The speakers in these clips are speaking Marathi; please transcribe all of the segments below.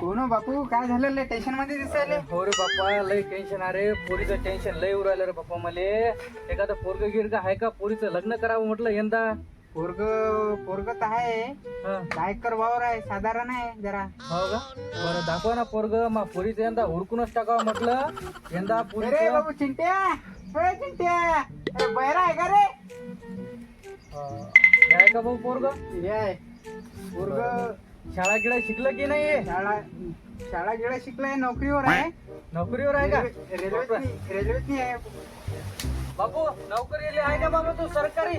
कोण हो बापू? काय झालं? लय टेन्शनमध्ये दिसायले हो रे बाप्पा लय टेन्शन अरे पोरीचं टेन्शन लय उरायलं रे बाप्पा मले. एखादं पोरग गिरग आहे का? पोरीचं लग्न करावं म्हटलं यंदा. पोरग पोरग तर आहे हा. काय कर वावर आहे साधारण आहे जरा. हो का? बरं दाखवा ना पोरग. मग पोरीचं यंदा हुडकूनच टाकावं म्हटलं. यंदा अरे पोरीचं बाबू चिंट्या. अरे चिंट्या. अरे बैरा आहे का रे? का भाऊ पोरग? हे आहे. पोरग शाळा गिळा शिकलं की नाही शाळा शाळा गिळा शिकलाय नोकरीवर आहे. नोकरीवर आहे का? रेल्वेत रेल्वेत आहे. बापू नोकरी आहे का बाबा तू सरकारी?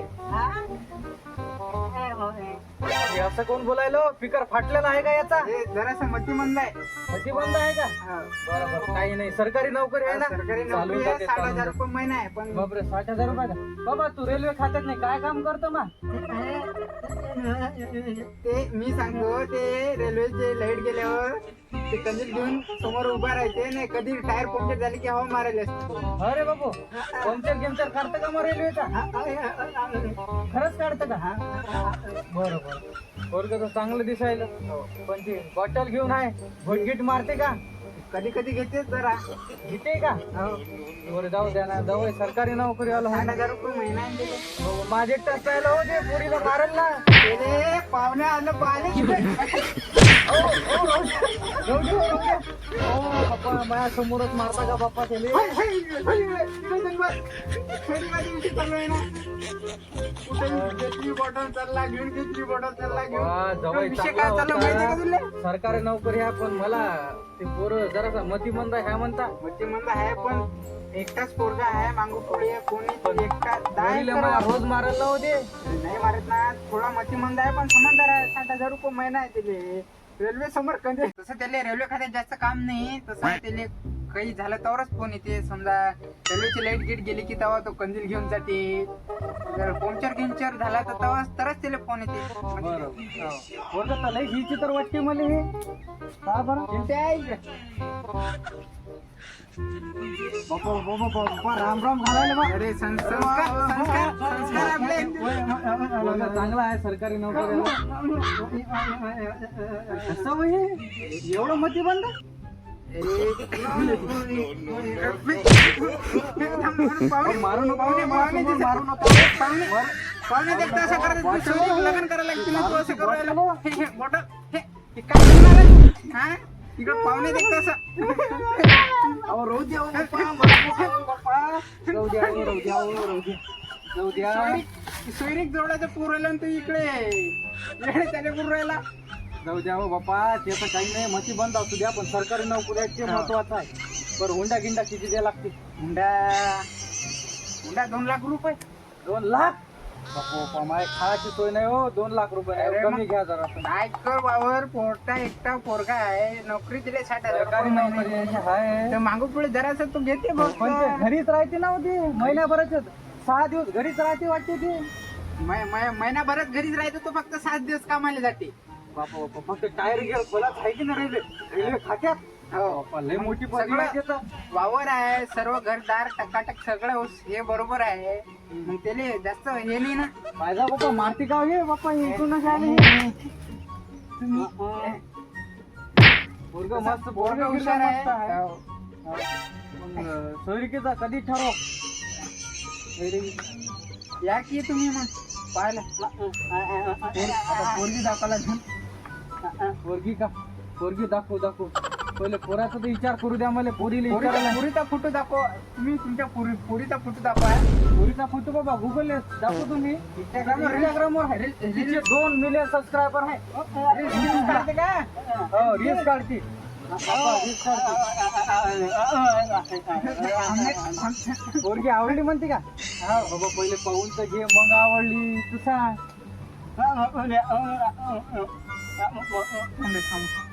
हे? असं कोण बोलायलो? स्पीकर फाटलेला आहे का याचा? हे जरासा मतिमंद आहे. मती बंद आहे का? हा. बरं बरं काही नाही. सरकारी नोकरी आहे ना? सरकारी नोकरी आहे साठ हजार. रुपये महिना आहे पण बापरे साठ हजार रुपये का? बाबा तू रेल्वे खात्यात नाही काय काम करतो मा ते मी सांगतो ते रेल्वेचे लाइट गेल्यावर ते कंदील घेऊन समोर उभा राहायचे नाही कधी टायर पंक्चर झाली की हवा मारायला असते अरे बाबू पंक्चर गिमचर काढतं का मग रेल्वेचा खरंच काढतं का? बरं बरं. पोरग तर चांगलं दिसायला. पण ती बॉटल घेऊन आहे घोटगीट मारते का? कधी कधी घेते जरा. घेते का? हो. बरं जाऊ द्या ना. जाऊ सरकारी नोकरी आलो साठ हजार रुपये महिना आहे. हो, माझे टच राहिलं हो ते पोरीला मारल. ना पाहुणे आलं पाहिले जाऊ दे, जाऊ दे. हो बाप्पा माझ्या समोरच मारता का बाप्पा त्याले बॉटल चालला घेऊन घेतली बॉटल चालला वा, घेऊन विषय चांगला काय चालला माहिती का होता. तुला? सरकारी नोकरी आहे पण मला ते पोरं जरासा मतिमंद आहे म्हणता. मच्छी मंद आहे पण एकटाच पोरगा आहे मागू पुढे कोणी एकटा वावर. रोज मारायला होते नाही मारत ना थोडा मच्छी मंद आहे पण समजदार आहे. साठ हजार रुपये महिना आहे त्याले रेल्वे समोर कधी तसं त्याला रेल्वे खात्यात जास्त काम नाही तसं त्याला काही झालं तरच फोन येते. समजा रेल्वेची लाइट गेट गेली की तेव्हा तो कंदील घेऊन जाते. जर पंक्चर गिंचर झाला तर तेव्हा तरच त्याला फोन येते. बरं हो. लय ही चित्र वाटते मला हे. का बरं? चिंट्या आहे इकडे. बापा बापा बापा राम राम घालायला बा. अरे संस्कार संस्कार संस्कार आपले. पोरगा चांगला आहे सरकारी नोकरी असं हे? एवढं मतिबंद पाहुणे मारू नको, पाहुणे मारू नको. पाहुणे पाहुणे देखता असं करत लग्न करायला लागतील तू असं करू राहिला. हे, मोठं, हे, काय करणार हा? इकडं पाहुणे देखता असं अहो राहू द्या हो द्या द्या द्या द्या सोयरीक जोडायचं पूर राहिलं तू इकडे इकडे त्याने पूर राहिला जाऊ द्या हो बाप्पा ते तर काही नाही मती बंद असू द्या पण सरकारी नोकरी आहे ते महत्वाचं आहे. बरं हुंडा गिंडा किती द्या लागते हुंडा हुंडा दोन लाख रुपये? दोन लाख? बापा खायची सोय नाही हो दोन लाख रुपये नाही. अरे कमी मग- घ्या जरा वावर पोरटा एकटा पोरगा आहे नोकरी दिले साठ हजार सरकारी रुपये नोकरी महिना. आहे तर मागू पुढे जरासा तू घेते बघ पण ते घरीच राहते ना होती महिन्याभराच सहा दिवस घरीच राहते वाटते ते. मै- मै- महिनाभरात घरीच राहायचं तो फक्त सात दिवस कामाला जाते. बापा बापा फक्त टायर आहे की ना रेल्वे रेल्वे खात्यात? हो बापा लय मोठी सगळं-. वावर आहे सर्व घरदार टकाटक सगळं हे बरोबर आहे. मग त्याले जास्त हे नाही ना. माझा बाप्पा मारती का हे बाप्पा इकडूनच आले. पोरगं मस्त पोरगा पोरगं हुशार आहे. हो. मग सोयरिकेचा कधी ठरव? या की तुम्ही मग? पाहिलं. आता पोरगी दाखवायला पोरगी का? पोरगी दाखव दाखव. पहिले पोराचा तर विचार करू द्या मला. पोरीला विचारायला. पुरीचा फोटो दाखव. तुम्ही तुमच्या पुरी पुरीचा फोटो दाखवा. पोरीचा फोटो बाबा गुगल दाखव तुम्ही. इंस्टाग्रामवर इंस्टाग्रामवर आहे. तिचे दोन मिलियन सबस्क्रायबर आहे. रील्स काढते का? हो रील्स काढते. बाप्पा, रील्स काढते. पोरगी आवडली म्हणते का? हा बाबा पहिले पाहून तर घे. मग आवडली. तू सांग. 我我我我没看过。